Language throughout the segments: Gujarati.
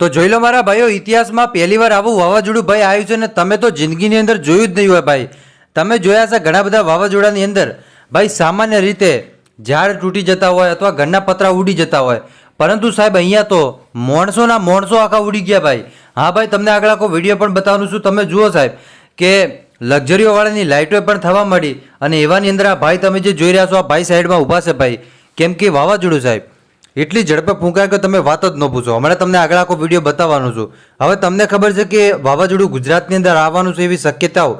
તો જોઈ લો મારા ભાઈઓ, ઇતિહાસમાં પહેલી વાર આવું વાવાઝોડું ભાઈ આવ્યું છે ને તમે તો જિંદગીની અંદર જોયું જ નહીં હોય ભાઈ. તમે જોયા છે ઘણા બધા વાવાઝોડાની અંદર. ભાઈ, સામાન્ય રીતે ઝાડ તૂટી જતા હોય અથવા ઘરના પતરા ઉડી જતા હોય. પરંતુ સાહેબ, અહીંયા તો માણસોના માણસો આખા ઉડી ગયા ભાઈ. હા ભાઈ, તમને આગળ આખો વીડિયો પણ બતાવવાનું છું. તમે જુઓ સાહેબ કે લક્ઝરીઓવાળાની લાઇટો પણ થવા મળી અને એવાની અંદર આ ભાઈ તમે જે જોઈ રહ્યા છો, આ ભાઈ સાઈડમાં ઊભા છે ભાઈ. કેમ કે વાવાઝોડું સાહેબ. એટલી ઝડપે ફૂંકાય કે તમે વાત જ ન પૂછો. હમણાં તમને આગળ આખો વીડિયો બતાવવાનો છું. હવે તમને ખબર છે કે વાવાઝોડું ગુજરાતની અંદર આવવાનું છે એવી શક્યતાઓ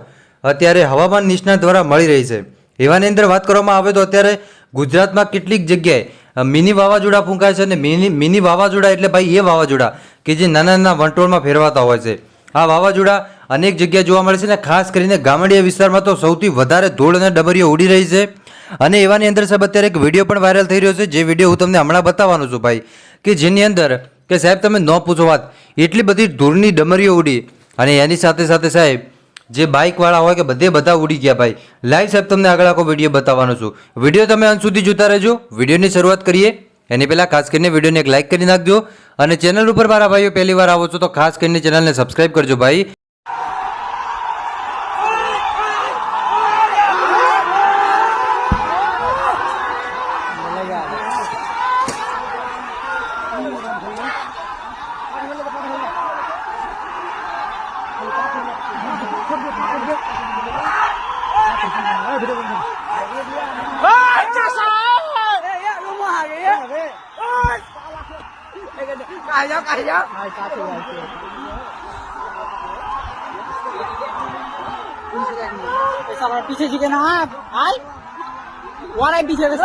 અત્યારે હવામાન નિષ્ણાત દ્વારા મળી રહી છે. એવાની અંદર વાત કરવામાં આવે તો અત્યારે ગુજરાતમાં કેટલીક જગ્યાએ મિની વાવાઝોડા ફૂંકાય છે અને મિની મિની વાવાઝોડા એટલે ભાઈ એ વાવાઝોડા કે જે નાના નાના વંટોળમાં ફેરવાતા હોય છે. આ વાવાઝોડા અનેક જગ્યાએ જોવા મળે છે ને ખાસ કરીને ગામડીયા વિસ્તારમાં તો સૌથી વધારે ધૂળ અને ડબરીઓ ઉડી રહી છે. અને એવાની અંદર સાહેબ અત્યારે એક વીડિયો પણ વાયરલ થઈ રહ્યો છે, જે વીડિયો હું તમને હમણાં બતાવવાનો છું ભાઈ, કે જેની અંદર કે સાહેબ તમે ન પૂછો વાત, એટલી બધી ધૂળની ડમરીઓ ઉડી અને એની સાથે સાથે સાહેબ, જે બાઇકવાળા હોય કે બધે બધા ઉડી ગયા ભાઈ. લાઈવ સાહેબ તમને આગળ આખો વીડિયો બતાવવાનો છું. વીડિયો તમે અંત સુધી જોતા રહેજો. વિડીયોની શરૂઆત કરીએ. એની પહેલાં ખાસ કરીને વિડીયોને એક લાઇક કરી નાખજો. અને ચેનલ ઉપર મારા ભાઈઓ પહેલી વાર આવો છો તો ખાસ કરીને ચેનલને સબસ્ક્રાઇબ કરજો ભાઈ. Kayo, kayo. Ay, kato, kato. Isa lang, pisa Pisah, na. Ay! Wala yung pisa na